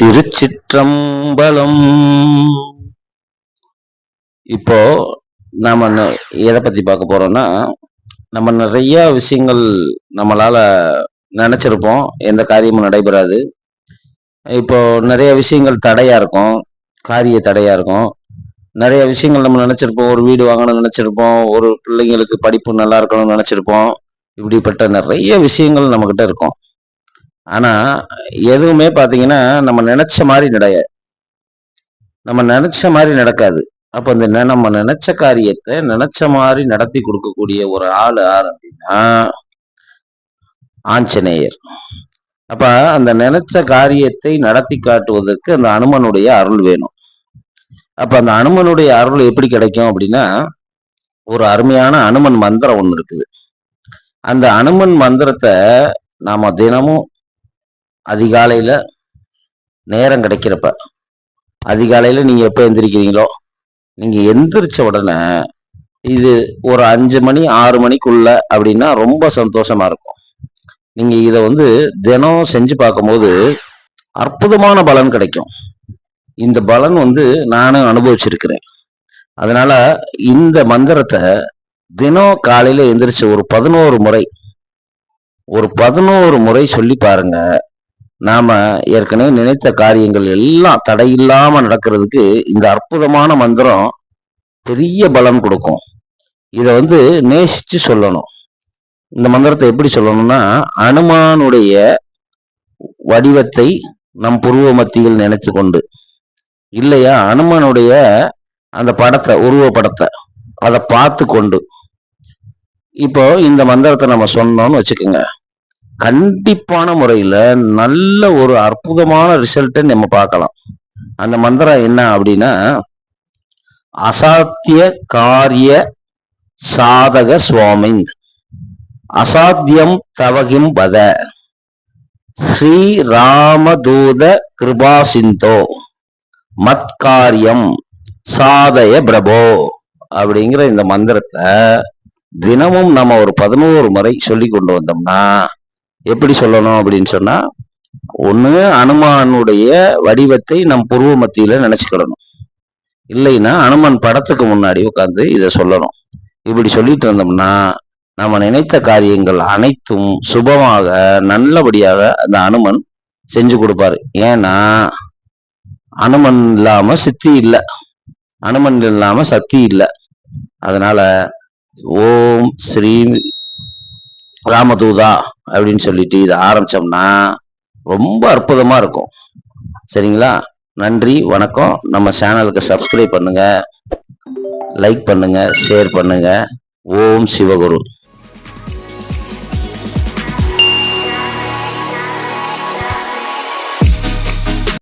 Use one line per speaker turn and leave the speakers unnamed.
திருச்சிற்றம்பலம். இப்போ நாம எதை பத்தி பார்க்க போறோம்னா நம்ம நிறைய விஷயங்கள் நம்மளால நினைச்சிருப்போம். எந்த காரியமும் நடைபெறாது. இப்போ நிறைய விஷயங்கள் தடையா இருக்கும். காரிய தடையா இருக்கும். நிறைய விஷயங்கள் நம்ம நினைச்சிருப்போம். ஒரு வீடு வாங்கணும்னு நினைச்சிருப்போம். ஒரு பிள்ளைங்களுக்கு படிப்பு நல்லா இருக்கணும்னு நினைச்சிருப்போம். இப்படிப்பட்ட நிறைய விஷயங்கள் நம்மகிட்ட இருக்கும். ஆனா எதுவுமே பாத்தீங்கன்னா நம்ம நினைச்ச மாதிரி நடைய நம்ம நினைச்ச மாதிரி நடக்காது. அப்ப இந்த நம்ம நினைச்ச காரியத்தை நினைச்ச மாதிரி நடத்தி கொடுக்கக்கூடிய ஒரு ஆள் யார் அப்படின்னா ஆஞ்சநேயர். அப்ப அந்த நினைச்ச காரியத்தை நடத்தி காட்டுவதற்கு அந்த அனுமனுடைய அருள் வேணும். அப்ப அந்த அனுமனுடைய அருள் எப்படி கிடைக்கும் அப்படின்னா ஒரு அருமையான அனுமன் மந்திரம் ஒண்ணு இருக்குது. அந்த அனுமன் மந்திரத்தை நாம தினமும் அதிகாலையில் நேரம் கிடைக்கிறப்ப அதிகாலையில் நீங்கள் எப்போ எந்திரிக்கிறீங்களோ நீங்கள் எந்திரிச்ச உடனே இது ஒரு அஞ்சு மணி ஆறு மணிக்குள்ள அப்படின்னா ரொம்ப சந்தோஷமா இருக்கும். நீங்க இதை வந்து தினம் செஞ்சு பார்க்கும்போது அற்புதமான பலன் கிடைக்கும். இந்த பலன் வந்து நானும் அனுபவிச்சிருக்கிறேன். அதனால இந்த மந்திரத்தை தினம் காலையில எந்திரிச்சு ஒரு பதினோரு முறை ஒரு பதினோரு முறை சொல்லி பாருங்க. நாம ஏற்கனவே நினைத்த காரியங்கள் எல்லாம் தடையில்லாம நடக்கிறதுக்கு இந்த அற்புதமான மந்திரம் பெரிய பலன் கொடுக்கும். இதை வந்து நேசிச்சு சொல்லணும். இந்த மந்திரத்தை எப்படி சொல்லணும்னா அனுமானுடைய வடிவத்தை நம் புருவ மத்தியில் நினைச்சு கொண்டு. இல்லையா அனுமனுடைய அந்த படத்தை உருவ படத்தை அதை பார்த்து கொண்டு. இப்போ இந்த மந்திரத்தை நம்ம சொன்னோம்னு வச்சுக்கோங்க. கண்டிப்பான முறையில நல்ல ஒரு அற்புதமான ரிசல்ட்டை நம்ம பார்க்கலாம். அந்த மந்திரம் என்ன அப்படின்னா அசாத்திய காரிய சாதக சுவாமிங் அசாத்தியம் தவகிம் பத ஸ்ரீராமதூத கிருபாசிந்தோ மத்காரியம் சாதய பிரபோ அப்படிங்கிற இந்த மந்திரத்தை தினமும் நம்ம ஒரு பதினோரு முறை சொல்லி கொண்டு வந்தோம்னா எப்படி சொல்லணும் அப்படின்னு சொன்னா ஒண்ணு அனுமானுடைய வடிவத்தை நம் புருவ மத்தியில நினைச்சுக்கிடணும். இல்லைன்னா அனுமன் படத்துக்கு முன்னாடி உட்காந்து இதை சொல்லணும். இப்படி சொல்லிட்டு இருந்தோம்னா நம்ம நினைத்த காரியங்கள் அனைத்தும் சுபமாக நல்லபடியாக அந்த அனுமன் செஞ்சு கொடுப்பாரு. ஏன்னா அனுமன் இல்லாம சித்தி இல்லை. அனுமன் இல்லாம சக்தி இல்லை. அதனால ஓம் ஸ்ரீ ராமதூதா அப்படின்னு சொல்லிட்டு இதை ஆரம்பிச்சோம்னா ரொம்ப அற்புதமா இருக்கும். சரிங்களா? நன்றி வணக்கம். நம்ம சேனலுக்கு சப்ஸ்கிரைப் பண்ணுங்க லைக் பண்ணுங்க ஷேர் பண்ணுங்க. ஓம் சிவகுரு.